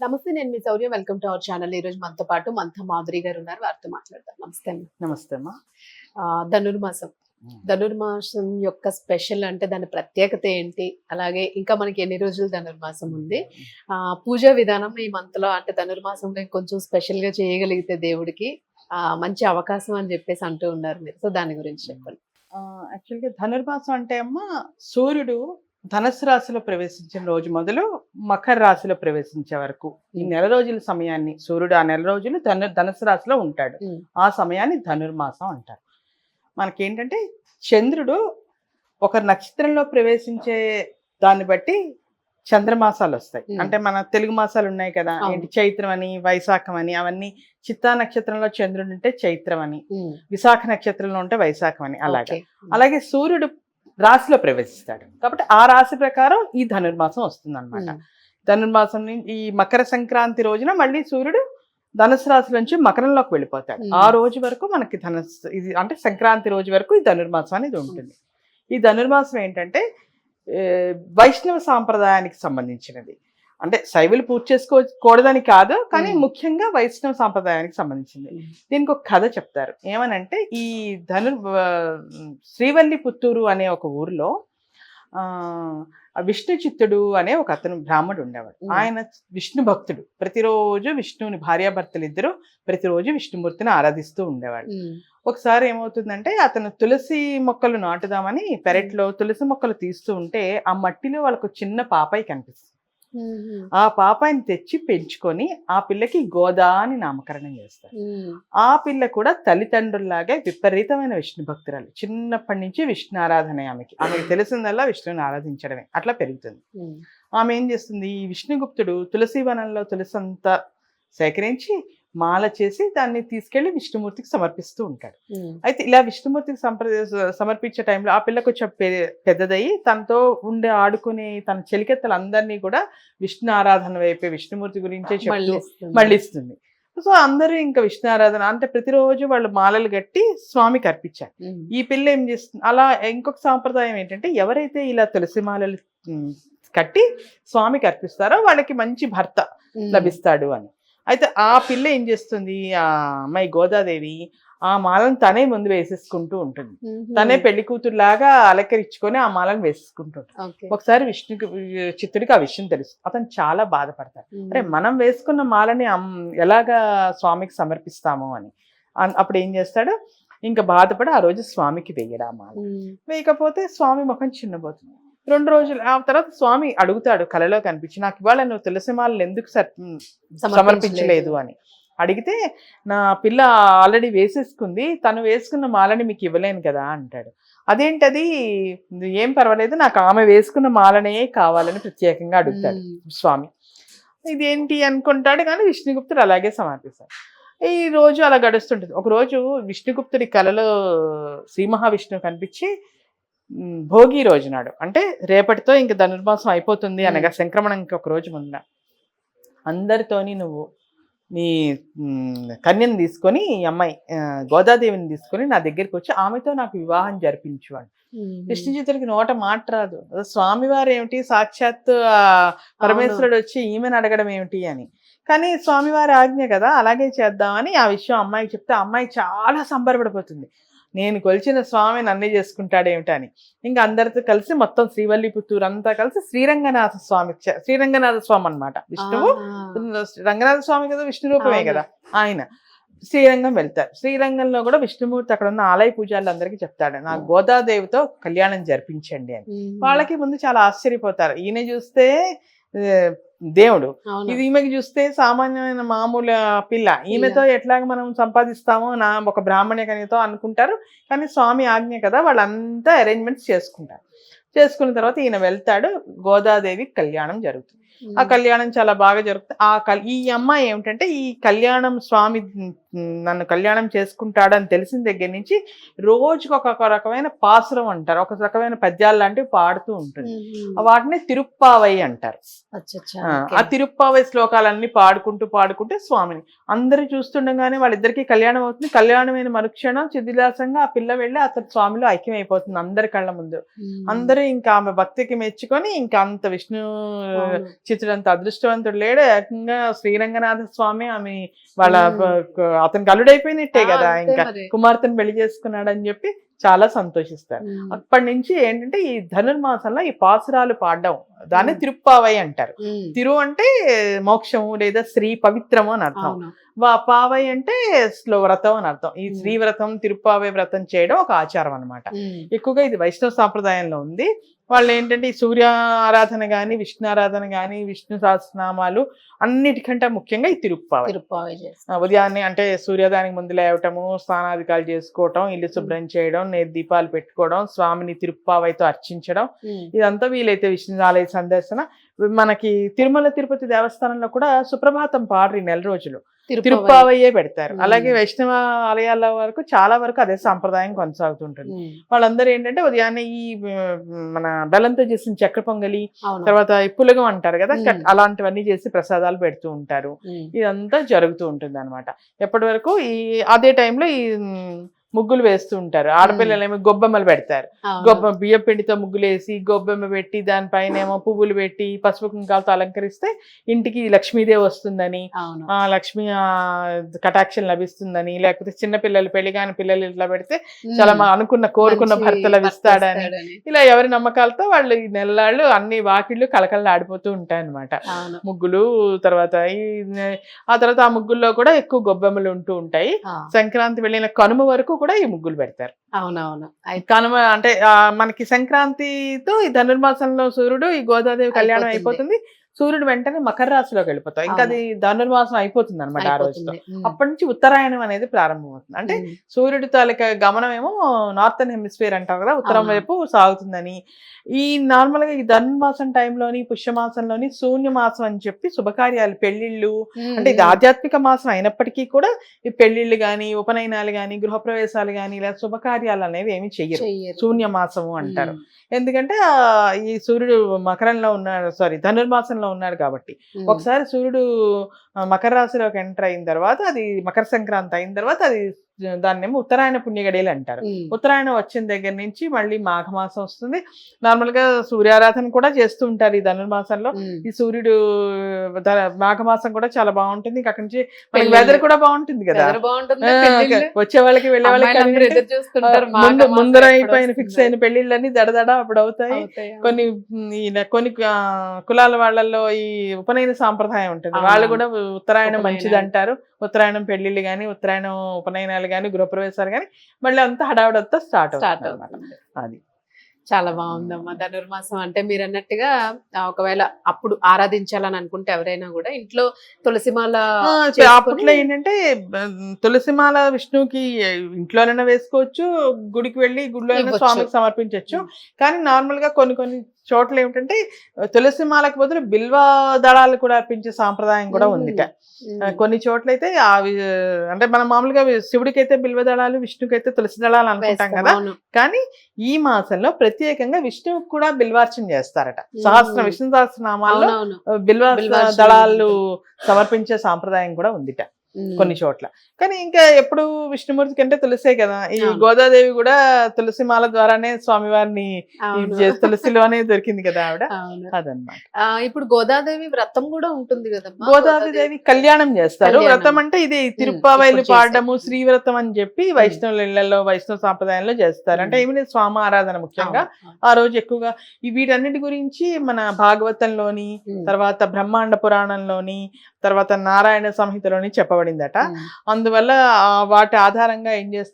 నమస్తే నేను మీ Shourya. Welcome to our channel. ఈ రోజు మనతో పాటు మంత మాధురి గారు ఉన్నారు. వారితో మాట్లాడతాం నమస్తే అమ్మ. నమస్తే అమ్మా. ధనుర్మాసం. ధనుర్మాసం యొక్క స్పెషల్ అంటే దాని ప్రత్యేకత ఏంటి? అలాగే ఇంకా మనకి ఎన్ని రోజులు ధనుర్మాసం ఉంది? ఆ పూజా విధానం ఈ మంత్లో అంటే ధనుర్మాసంలో కొంచెం స్పెషల్గా చేయగలిగితే దేవుడికి ఆ మంచి అవకాశం అని చెప్పేసి అంటూ ఉన్నారు మీరు. సో దాని గురించి చెప్పండి. యాక్చువల్గా ధనుర్మాసం అంటే అమ్మా సూర్యుడు ధనస్సు రాశిలో ప్రవేశించిన రోజు మొదలు మకర రాశిలో ప్రవేశించే వరకు ఈ నెల రోజుల సమయాన్ని సూర్యుడు ఆ నెల రోజులు ధను ధనుసు రాశిలో ఉంటాడు. ఆ సమయాన్ని ధనుర్మాసం అంటారు మనకేంటంటే చంద్రుడు ఒక నక్షత్రంలో ప్రవేశించే దాన్ని బట్టి చంద్రమాసాలు వస్తాయి. అంటే మన తెలుగు మాసాలు ఉన్నాయి కదా. ఏంటి చైత్రం అని వైశాఖం అని అవన్నీ చిత్తా నక్షత్రంలో చంద్రుడు ఉంటే చైత్రం అని. విశాఖ నక్షత్రంలో ఉంటే వైశాఖం అని అలాగే. అలాగే సూర్యుడు రాశిలో ప్రవేశిస్తాడు. కాబట్టి ఆ రాశి ప్రకారం ఈ ధనుర్మాసం వస్తుంది అనమాట ఉమ్. ధనుర్మాసం నుంచి ఈ మకర సంక్రాంతి రోజున మళ్ళీ సూర్యుడు ధనుసు రాశి నుంచి మకరంలోకి వెళ్ళిపోతాడు. ఆ రోజు వరకు మనకి ధనుసు ఇది అంటే సంక్రాంతి రోజు వరకు ఈ ధనుర్మాసం అనేది ఉంటుంది. ఈ ధనుర్మాసం ఏంటంటే వైష్ణవ సాంప్రదాయానికి సంబంధించినది. అంటే శైవులు పూజ చేసుకోకూడదని కాదు కానీ. ముఖ్యంగా వైష్ణవ సాంప్రదాయానికి సంబంధించింది. దీనికి ఒక కథ చెప్తారు ఏమనంటే ఈ ధనుర్ శ్రీవల్లి పుత్తూరు అనే ఒక ఊరిలో విష్ణు చిత్తుడు అనే ఒక అతను బ్రాహ్మడు ఉండేవాడు. ఆయన విష్ణు భక్తుడు ప్రతిరోజు విష్ణువుని భార్యాభర్తలు ఇద్దరు ప్రతిరోజు విష్ణుమూర్తిని ఆరాధిస్తూ ఉండేవాడు. ఒకసారి ఏమవుతుందంటే అతను తులసి మొక్కలు నాటుదామని పెరట్లో తులసి మొక్కలు తీస్తూ ఉంటే ఆ మట్టిలో వాళ్ళకు చిన్న పాపాయి కనిపిస్తుంది. ఆ పాపాయిని తెచ్చి పెంచుకొని ఆ పిల్లకి గోదా అని నామకరణం చేస్తారు. ఆ పిల్ల కూడా తల్లిదండ్రుల్లాగే విపరీతమైన విష్ణు భక్తురాలు. చిన్నప్పటి నుంచి విష్ణు ఆరాధన ఆమెకి. ఆమెకి తెలిసిందల్లా విష్ణుని ఆరాధించడమే. అట్లా పెరుగుతుంది. ఆమె ఏం చేస్తుంది? ఈ విష్ణుగుప్తుడు తులసి వనంలో తులసి అంతా సేకరించి మాల చేసి దాన్ని తీసుకెళ్ళి విష్ణుమూర్తికి సమర్పిస్తూ ఉంటాడు. అయితే ఇలా విష్ణుమూర్తికి సంప్ర సమర్పించే టైంలో ఆ పిల్ల కొంచెం పెద్దదయ్యి తనతో ఉండే ఆడుకునే తన చెలికెత్తలందరినీ కూడా విష్ణు ఆరాధన వైపే విష్ణుమూర్తి గురించే చెప్తూ మళ్ళిస్తుంది. సో అందరూ ఇంకా విష్ణు ఆరాధన అంటే ప్రతిరోజు వాళ్ళు మాలలు కట్టి స్వామికి అర్పించారు. ఈ పిల్ల ఏం చేస్తుంది అలా ఇంకొక సాంప్రదాయం ఏంటంటే ఎవరైతే ఇలా తులసి మాలలు కట్టి స్వామికి అర్పిస్తారో వాళ్ళకి మంచి భర్త. లభిస్తాడు అని అయితే ఆ పిల్ల ఏం చేస్తుంది? ఆ అమ్మాయి గోదాదేవి ఆ మాలను తనే ముందు వేసేసుకుంటూ ఉంటుంది. తనే పెళ్ళి కూతురులాగా అలకరించుకొని ఆ మాలను వేసేసుకుంటుంది ఓకే. ఒకసారి విష్ణుకి చిత్తుడికి ఆ విషయం తెలుసు. అతను చాలా బాధపడతాడు. అరే మనం వేసుకున్న మాలని ఎలాగా స్వామికి సమర్పిస్తాము అని. అప్పుడు ఏం చేస్తాడు? ఇంకా బాధపడి ఆ రోజు స్వామికి వేయడు మాల. వేయకపోతే స్వామి ముఖం చిన్నబోతుంది. రెండు రోజులు. ఆ తర్వాత స్వామి అడుగుతాడు కలలో కనిపించి నాకు ఇవాళ నువ్వు తులసి మాలను ఎందుకు సమర్పించలేదు. అని. అడిగితే నా పిల్ల ఆల్రెడీ వేసేసుకుంది తను వేసుకున్న మాలని మీకు ఇవ్వలేను కదా అంటాడు. అదేంటది? ఏం పర్వాలేదు నాకు ఆమె వేసుకున్న మాలనే కావాలని ప్రత్యేకంగా అడుగుతాడు. స్వామి. ఇదేంటి? అనుకుంటాడు కానీ విష్ణుగుప్తుడు అలాగే సమర్పిస్తాడు. ఈ రోజు అలా గడుస్తుంటుంది. ఒక రోజు విష్ణుగుప్తుడి కలలో శ్రీ మహావిష్ణువు కనిపించి భోగి రోజు నాడు. అంటే రేపటితో ఇంక ధనుర్మాసం అయిపోతుంది అనగా సంక్రమణంకి ఒక రోజు ముందు. అందరితోని నువ్వు నీ కన్యను తీసుకొని ఈ అమ్మాయి గోదాదేవిని తీసుకొని నా దగ్గరికి వచ్చి ఆమెతో నాకు వివాహం జరిపించు అని. ఉమ్. విష్ణుచితుడికి నోట మాట రాదు. స్వామివారు ఏమిటి? సాక్షాత్ పరమేశ్వరుడు వచ్చి ఈమెను అడగడం ఏమిటి అని. కానీ స్వామివారి ఆజ్ఞ కదా అలాగే చేద్దామని ఆ విషయం అమ్మాయికి చెప్తే అమ్మాయి చాలా సంబరపడిపోతుంది. నేను కొలిచిన స్వామి నన్నే చేసుకుంటాడు ఏమిటని ఇంకా అందరితో కలిసి మొత్తం శ్రీవల్లి పుత్తూరు అంతా కలిసి శ్రీరంగనాథ స్వామి శ్రీరంగనాథ స్వామి అన్నమాట. విష్ణువు. రంగనాథ స్వామి కదా విష్ణు రూపమే. కదా. ఆయన శ్రీరంగం వెళ్తారు. శ్రీరంగంలో కూడా విష్ణుమూర్తి అక్కడ ఉన్న ఆలయ పూజారులు అందరికీ చెప్తాడు నా గోదాదేవితో కళ్యాణం జరిపించండి అని. వాళ్ళకి ముందు చాలా ఆశ్చర్యపోతారు. ఈయన చూస్తే దేవుడు. ఇది ఈమెకి చూస్తే సామాన్యమైన మామూలు పిల్ల. ఈమెతో ఎట్లాగ మనం సంపాదిస్తామో నా ఒక బ్రాహ్మణ్య కనితో అనుకుంటారు. కానీ స్వామి ఆజ్ఞ కదా వాళ్ళంతా అరేంజ్మెంట్స్ చేసుకుంటారు. చేసుకున్న తర్వాత ఈయన వెళ్తాడు గోదాదేవి కళ్యాణం జరుగుతుంది. ఆ. కళ్యాణం చాలా బాగా జరుగుతుంది. ఆ ఈ అమ్మాయి ఏమిటంటే ఈ కళ్యాణం స్వామి నన్ను కళ్యాణం చేసుకుంటాడు అని తెలిసిన దగ్గర నుంచి రోజుకి ఒక్కొక్క రకమైన పాసురం అంటారు. ఒక రకమైన పద్యాలు లాంటివి పాడుతూ ఉంటుంది. వాటిని తిరుప్పావై అంటారు. ఆ, తిరుప్పావై శ్లోకాలన్నీ పాడుకుంటూ పాడుకుంటే స్వామిని అందరూ చూస్తుండగానే వాళ్ళిద్దరికి కళ్యాణం అవుతుంది. కళ్యాణమైన మరుక్షణం చిదిలాసంగా ఆ పిల్ల వెళ్ళి అతని స్వామిలో ఐక్యం అయిపోతుంది అందరి కళ్ళ ముందు. అందరూ ఇంకా ఆమె భక్తికి మెచ్చుకొని ఇంకా అంత విష్ణు. చిత్రంత అదృష్టవంతుడు లేడు. ఏకంగా శ్రీరంగనాథ స్వామి ఆమె వాళ్ళ అతనికి అల్లుడైపోయినట్టే ఆ, కదా ఇంకా మరి. కుమార్తెను పెళ్ళి చేసుకున్నాడు అని చెప్పి చాలా సంతోషిస్తారు. అప్పటి నుంచి ఏంటంటే ఈ ధనుర్మాసంలో ఈ పాసురాలు పాడడం దాన్ని. తిరుప్పావై అంటారు. తిరు అంటే మోక్షము లేదా శ్రీ పవిత్రము అని అర్థం. వా- పావై అంటే స్లో వ్రతం అని అర్థం ఈ. శ్రీ వ్రతం తిరుప్పావై వ్రతం చేయడం ఒక ఆచారం అన్నమాట ఉమ్. ఎక్కువగా ఇది వైష్ణవ సాంప్రదాయంలో ఉంది వాళ్ళు ఏంటంటే ఈ సూర్య ఆరాధన గాని విష్ణు ఆరాధన గాని విష్ణు సహస్రనామాలు అన్నిటికంటే ముఖ్యంగా ఈ తిరుప్పావై తిరుప్పావై ఉదయాన్నే అంటే సూర్యోదయానికి ముందు లేవటము స్నానాధికాలు చేసుకోవటం ఇల్లు శుభ్రం చేయడం నేతి దీపాలు పెట్టుకోవడం స్వామిని తిరుప్పావైతో అర్చించడం. ఇదంతా వీలైతే విష్ణు ఆలయ సందర్శన మనకి తిరుమల తిరుపతి దేవస్థానంలో కూడా సుప్రభాతం పాడరు నెల రోజులు. తిరుప్పావయ్యే పెడతారు. అలాగే వైష్ణవ ఆలయాల వరకు చాలా వరకు అదే సాంప్రదాయం కొనసాగుతుంటుంది. వాళ్ళందరూ ఏంటంటే ఉదయాన్నే ఈ మన బెల్లంతో చేసిన చక్కెర పొంగలి. తర్వాత పులగం అంటారు కదా అలాంటివన్నీ చేసి ప్రసాదాలు పెడుతూ ఉంటారు. ఇదంతా జరుగుతూ ఉంటుంది అనమాట ఎప్పటి వరకు ఈ అదే టైంలో ఈ ముగ్గులు వేస్తూ ఉంటారు. ఆడపిల్లలు ఏమో గొబ్బెమ్మలు పెడతారు. అవును. గొబ్బ బియ్యం పిండితో ముగ్గులు వేసి గొబ్బెమ్మ పెట్టి దానిపైన ఏమో పువ్వులు పెట్టి పసుపు కుంకాలతో అలంకరిస్తే ఇంటికి లక్ష్మీదేవి వస్తుందని లక్ష్మి కటాక్షం లభిస్తుందని లేకపోతే చిన్న పిల్లలు పెళ్ళి కాని పిల్లలు ఇట్లా పెడితే చాలా అనుకున్న కోరుకున్న భర్త లభిస్తాడని. ఇలా ఎవరి నమ్మకాలతో వాళ్ళు ఈ నెలలాళ్ళు అన్ని వాకిళ్ళు కలకళ్ళు ఆడిపోతూ ఉంటాయి అన్నమాట అవును. ముగ్గులు తర్వాత ఆ తర్వాత ఆ ముగ్గుల్లో కూడా ఎక్కువ గొబ్బెమ్మలు ఉంటూ ఉంటాయి. సంక్రాంతి వెళ్ళిన కనుమ వరకు కూడా ఈ ముగ్గులు పెడతారు. అవునవును. కనుమ అంటే ఆ, మనకి సంక్రాంతితో ఈ ధనుర్మాసంలో సూర్యుడు ఈ గోదాదేవి కళ్యాణం అయిపోతుంది. సూర్యుడు వెంటనే మకర రాశిలోకి వెళ్ళిపోతాం ఇంకా అది ధనుర్మాసం అయిపోతుంది అనమాట ఆ రోజుతో. ఉమ్. అప్పటి నుంచి ఉత్తరాయణం అనేది ప్రారంభమవుతుంది అంటే ఉమ్. సూర్యుడి తాలూకా గమనం ఏమో నార్థన్ హెమిస్ఫియర్ అంటారు కదా ఉత్తరం. వైపు సాగుతుందని ఈ నార్మల్గా ఈ ధనుర్మాసం టైంలోని పుష్యమాసంలోని శూన్య మాసం అని చెప్పి శుభకార్యాలు పెళ్ళిళ్ళు. అంటే ఇది ఆధ్యాత్మిక మాసం అయినప్పటికీ కూడా ఈ పెళ్ళిళ్ళు గాని ఉపనయనాలు గాని గృహప్రవేశాలు గాని ఇలా శుభకార్యాలు అనేవి ఏమి చెయ్యరు చెయ్యరు. శూన్య మాసము అంటారు. ఎందుకంటే ఈ సూర్యుడు మకరంలో ఉన్నాడు సారీ ధనుర్మాసంలో ఉన్నాడు కాబట్టి. ఒకసారి సూర్యుడు మకర రాశిలోకి ఎంటర్ అయిన తర్వాత అది మకర సంక్రాంతి అయిన తర్వాత అది దాన్ని ఏమో ఉత్తరాయణ పుణ్యగడియలు అంటారు. ఉత్తరాయణం వచ్చిన దగ్గర నుంచి మళ్ళీ మాఘమాసం వస్తుంది నార్మల్గా సూర్యారాధన కూడా చేస్తూ ఉంటారు ఈ ధనుర్మాసంలో. ఈ సూర్యుడు మాఘమాసం కూడా చాలా బాగుంటుంది ఇంకా అక్కడి నుంచి మనకి. వెదర్ కూడా బాగుంటుంది కదా. వచ్చే వాళ్ళకి వెళ్ళే వాళ్ళకి ముందు ముందర అయిపోయిన ఫిక్స్? అయిన పెళ్ళిళ్ళని దడదడ అప్పుడు అవుతాయి. కొన్ని కొన్ని కులాల వాళ్ళల్లో ఈ ఉపనయన సాంప్రదాయం ఉంటుంది వాళ్ళు. కూడా ఉత్తరాయణం మంచిది. అంటారు ఉత్తరాయణం పెళ్ళిళ్ళు గాని ఉత్తరాయణం ఉపనయనాలు గాని గృహప్రవేశాలు గాని మళ్ళీ అంతా హడావుడంతా స్టార్ట్ స్టార్ట్ అవుతుంది. అది. చాలా బాగుందమ్మా ధనుర్మాసం. అంటే మీరు అన్నట్టుగా ఒకవేళ అప్పుడు ఆరాధించాలని అనుకుంటే ఎవరైనా కూడా ఇంట్లో తులసిమాల అప్పట్లో ఏంటంటే తులసిమాల విష్ణువుకి ఇంట్లోనైనా వేసుకోవచ్చు గుడికి వెళ్ళి గుడిలో. స్వామికి సమర్పించవచ్చు కానీ నార్మల్గా కొన్ని కొన్ని చోట్ల ఏమిటంటే తులసిమాలకు బదులు బిల్వ దళాలు కూడా అర్పించే సాంప్రదాయం కూడా. ఉందిట కొన్ని చోట్ల అయితే అవి అంటే మనం మామూలుగా శివుడికి అయితే బిల్వ దళాలు విష్ణుకి అయితే తులసి దళాలు అనుకుంటాం కదా. కానీ ఈ మాసంలో ప్రత్యేకంగా విష్ణువుకి కూడా బిల్వార్చన చేస్తారట సహస్ర. విష్ణు సహస్రనామాల్లో. బిల్వ దళాలు సమర్పించే సాంప్రదాయం కూడా ఉందిట. కొన్ని చోట్ల. కానీ ఇంకా ఎప్పుడు విష్ణుమూర్తి కంటే తులసే కదా. ఈ. గోదాదేవి కూడా తులసి మాల ద్వారానే స్వామివారిని తులసిలోనే దొరికింది కదా ఆవిడ. అదనమాట ఇప్పుడు గోదాదేవి వ్రతం కూడా ఉంటుంది కదమ్మా. గోదావరి దేవి కళ్యాణం చేస్తారు. వ్రతం అంటే ఇది తిరుప్పావైలు పాడడము శ్రీవ్రతం అని చెప్పి వైష్ణవుల ఇళ్ళలో వైష్ణవ సాంప్రదాయంలో చేస్తారు. అంటే. ఏమి స్వామి ఆరాధన ముఖ్యంగా. ఆ రోజు ఎక్కువగా ఈ వీటన్నిటి గురించి మన భాగవతంలోని. తర్వాత బ్రహ్మాండ పురాణంలోని తర్వాత నారాయణ సంహితలోని చెప్పబడిందట. అందువల్ల వాటి ఆధారంగా ఏం చేస్తారు